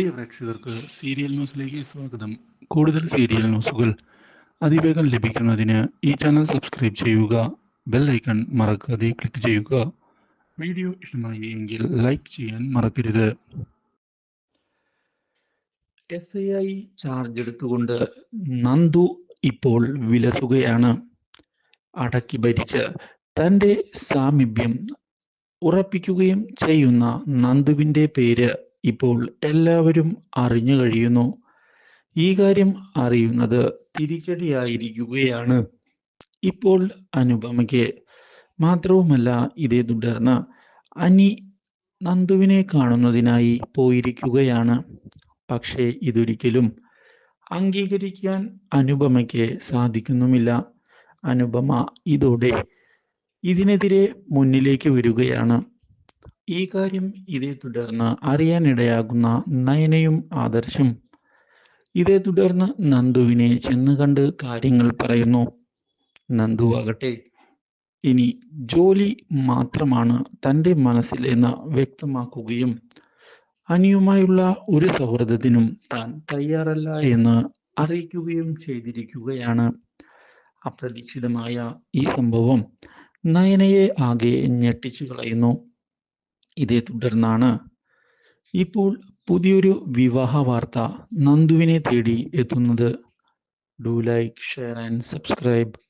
പ്രിയ പ്രേക്ഷകർക്ക് സീരിയൽ ന്യൂസിലേക്ക് സ്വാഗതം. കൂടുതൽ സീരിയൽ ന്യൂസുകൾ അതിവേഗം ലഭിക്കുന്നതിന് ഈ ചാനൽ സബ്സ്ക്രൈബ് ചെയ്യുക ബെൽ ഐക്കൺ മറക്കാതെ ക്ലിക്ക് ചെയ്യുക. വീഡിയോ ഇഷ്ടമായി എങ്കിൽ ലൈക്ക് ചെയ്യാൻ മറക്കരുത്. എസ് ഐ ആയി ചാർജ് എടുത്തുകൊണ്ട് നന്ദു ഇപ്പോൾ വിലസുകയാണ്. അടക്കി ഭരിച്ച് തന്റെ സാമീപ്യം ഉറപ്പിക്കുകയും ചെയ്യുന്ന നന്ദുവിന്റെ പേര് ഇപ്പോൾ എല്ലാവരും അറിഞ്ഞു കഴിയുന്നു. ഈ കാര്യം അറിയുന്നത് തിരിച്ചടിയായിരിക്കുകയാണ്. ഇപ്പോൾ അനുപമയ്ക്ക് മാത്രവുമല്ല ഇതേ തുടർന്ന് അനി നന്ദുവിനെ കാണുന്നതിനായി പോയിരിക്കുകയാണ്. പക്ഷേ ഇതൊരിക്കലും അംഗീകരിക്കാൻ അനുപമയ്ക്ക് സാധിക്കുന്നുമില്ല. അനുപമ ഇതോടെ ഇതിനെതിരെ മുന്നിലേക്ക് വരികയാണ്. ഈ കാര്യം ഇതേ തുടർന്ന് അറിയാനിടയാകുന്ന നയനയും ആദർശും. ഇതേ തുടർന്ന് നന്ദുവിനെ ചെന്ന് കണ്ട് കാര്യങ്ങൾ പറയുന്നു. നന്ദു ആകട്ടെ. ഇനി ജോലി മാത്രമാണ് തന്റെ മനസ്സിൽ എന്ന് വ്യക്തമാക്കുകയും അനിയുമായുള്ള ഒരു സൗഹൃദത്തിനും താൻ തയ്യാറല്ല എന്ന് അറിയിക്കുകയും ചെയ്തിരിക്കുകയാണ്. അപ്രതീക്ഷിതമായ ഈ സംഭവം നയനയെ ആകെ ഞെട്ടിച്ചു കളയുന്നു. ഇതേ തുടർന്നാണ്. ഇപ്പോൾ പുതിയൊരു വിവാഹ വാർത്ത നന്ദുവിനെ തേടി എത്തുന്നത്. Do like share and subscribe.